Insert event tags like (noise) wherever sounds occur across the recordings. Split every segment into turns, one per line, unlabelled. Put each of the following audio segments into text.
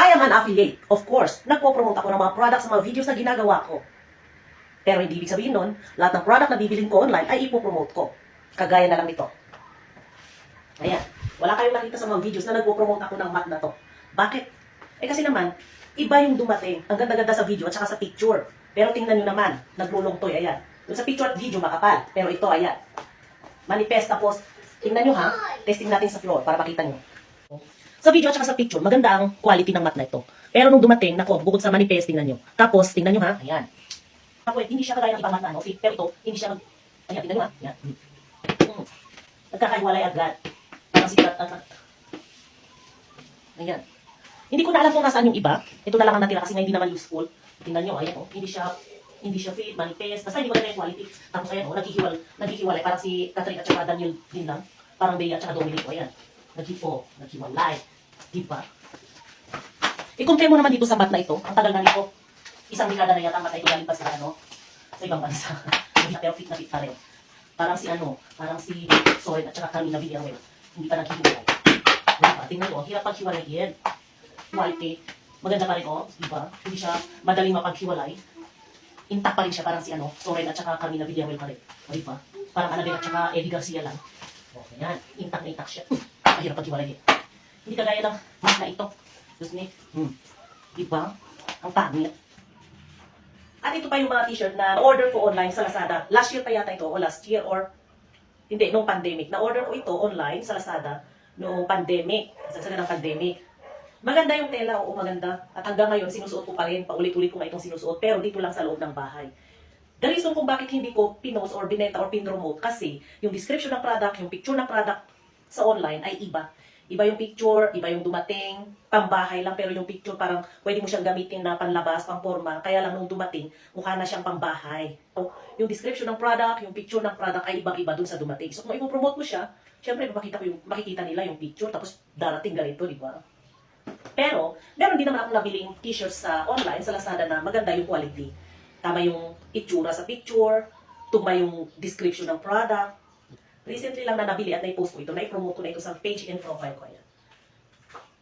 I am an affiliate, of course. Nagpo-promote ako ng mga products sa mga videos na ginagawa ko. Pero hindi ibig sabihin nun, lahat ng product na bibilin ko online ay ipopromote ko. Kagaya na lang nito. Ayan. Wala kayong nakita sa mga videos na nagpo-promote ako ng mat na to. Bakit? Eh kasi naman, iba yung dumating. Ang ganda-ganda sa video at saka sa picture. Pero tingnan nyo naman, naglulong to, ayan. Doon sa picture at video makapal. Pero ito, ayan. Manifest tapos, tingnan nyo ha. Testing natin sa floor para makita nyo. Sa video at saka sa picture, maganda ang quality ng mat na ito. Pero nung dumating, nako, bukod sa manifest, tingnan nyo. Tapos, tingnan nyo ha, ayan. Tapos, hindi siya kagaya ng ibang mat na ano, pero ito, hindi siya mag... Ayan, tingnan nyo ha. Ayan. Mm. Nagkakahiwalay agad. Parang sikat at... Ayan. Hindi ko na alam kung nasaan yung iba. Ito na lang ang natira kasi nga hindi naman useful. Tingnan nyo, ayan oh. Hindi siya hindi siya fit, manifest. Basta hindi maganda yung quality. Tapos ayan oh, naghihiwal, naghihiwalay. Parang si Catherine at saka Daniel din lang. Parang Bea at saka Dominic. Oh, ayan. Naghipo, naghiwalay. Diba? I-compare mo naman dito sa mat na ito. Ang tagal na nito. Isang dekada na yata ang mat na ito galing pa sa ano, sa ibang bansa. (laughs) Pero fit na fit pa rin. Parang si ano, parang si Soren at saka Carmina Villarreal. Hindi pa naghihiwalay. Diba? Tingnan mo, hirap paghiwalayin. Quality. Maganda pa rin, oh. Diba? Hindi siya madaling mapaghiwalay. Intact pa rin siya, parang si ano, Soren at saka Carmina Villarreal pa rin. O, diba? Parang Annabelle at saka Eddie Garcia lang. O, yan. Intact na intact siya. Mahirap paghiwalayin. Hindi kagaya ng mat na ito. Diyos ni. Hmm. Diba? Ang pangit. At ito pa yung mga t-shirt na order ko online sa Lazada. Last year pa yata ito, o last year, or hindi, nung pandemic. Na-order ko ito online sa Lazada noong pandemic. Sa ng pandemic. Maganda yung tela, oo maganda. At hanggang ngayon, sinusuot ko pa rin. Paulit-ulit ko nga itong sinusuot. Pero dito lang sa loob ng bahay. The reason kung bakit hindi ko pinost or binenta or pinromote kasi yung description ng product, yung picture ng product sa online ay iba. Iba yung picture, iba yung dumating, pambahay lang, pero yung picture parang pwede mo siyang gamitin na panlabas, pang forma. Kaya lang nung dumating, mukha na siyang pambahay. So, yung description ng product, yung picture ng product ay ibang-iba dun sa dumating. So, kung ipopromote mo siya, syempre makita, ko yung, makikita nila yung picture, tapos darating ganito, di ba? Pero, meron din naman akong nabiling t-shirts sa online, sa Lazada na maganda yung quality. Tama yung itsura sa picture, tuma yung description ng product. Recently lang na nabili at na-post ko ito, na-promote ko na ito sa page and profile ko. Ayan.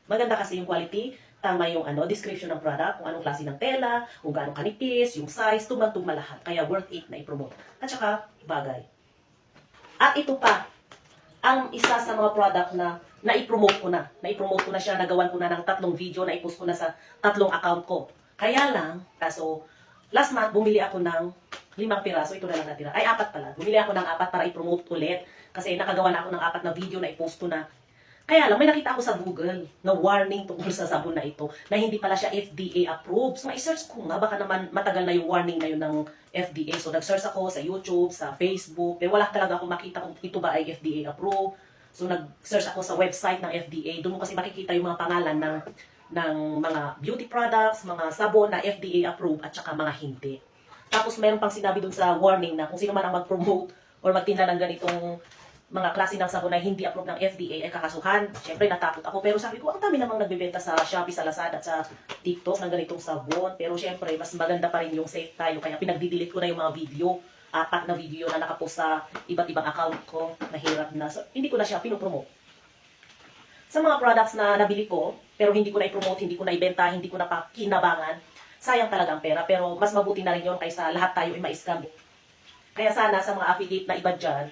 Maganda kasi yung quality, tama yung ano, description ng product, kung anong klase ng tela, kung gaano kanipis, yung size, tumang-tuma lahat. Kaya worth it na i-promote. At saka, bagay. At ito pa, ang isa sa mga product na na-promote ko na. Na-promote ko na siya, nagawan ko na ng tatlong video, na-post ko na sa tatlong account ko. Kaya lang, kaso, last month, bumili ako ng limang piraso, ito na lang natira. Ay, apat pala. Bumili ako ng apat para i-promote ulit. Kasi nakagawa na ako ng apat na video na i-post ko na. Kaya lang, may nakita ako sa Google na warning tungkol sa sabon na ito na hindi pala siya FDA approved. So, ma-search ko nga, baka naman matagal na yung warning na yun ng FDA. So, nag-search ako sa YouTube, sa Facebook, pero wala talaga akong makita kung ito ba ay FDA approved. So, nag-search ako sa website ng FDA. Doon mo kasi makikita yung mga pangalan ng, ng mga beauty products, mga sabon na FDA approved at saka mga hindi. Tapos, meron pang sinabi doon sa warning na kung sino man ang mag-promote or magtinda ng ganitong mga klase ng sabon na hindi approved ng FDA ay kakasuhan. Siyempre, natakot ako. Pero sabi ko, ang dami namang nagbebenta sa Shopee, sa Lazada, at sa TikTok ng ganitong sabon. Pero siyempre, mas maganda pa rin yung safe tayo. Kaya pinag-delete ko na yung mga video. Apat na video na nakapost sa iba't ibang account ko. Nahirap na. So, hindi ko na siya pinopromote. Sa mga products na nabili ko, pero hindi ko na i-promote, hindi ko na ibenta, hindi ko na pa kinabangan, sayang talaga ang pera. Pero mas mabuti na rin yun kaysa lahat tayo ay ma-scam. Kaya sana sa mga affiliate na iba dyan,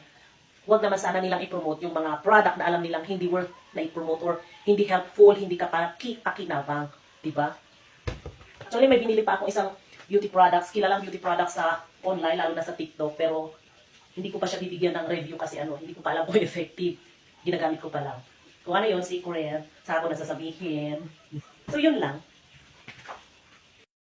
huwag naman sana nilang i-promote yung mga product na alam nilang hindi worth na i-promote or hindi helpful, hindi ka pa kakinabang. Diba? Actually, may binili pa akong isang beauty products, kilalang beauty products sa online, lalo na sa TikTok, pero hindi ko pa siya bibigyan ng review kasi ano, hindi ko pa alam kung (laughs) effective. Ginagamit ko pa lang. Kung ano yun, secret, sa ako nasasabihin. So, yun lang.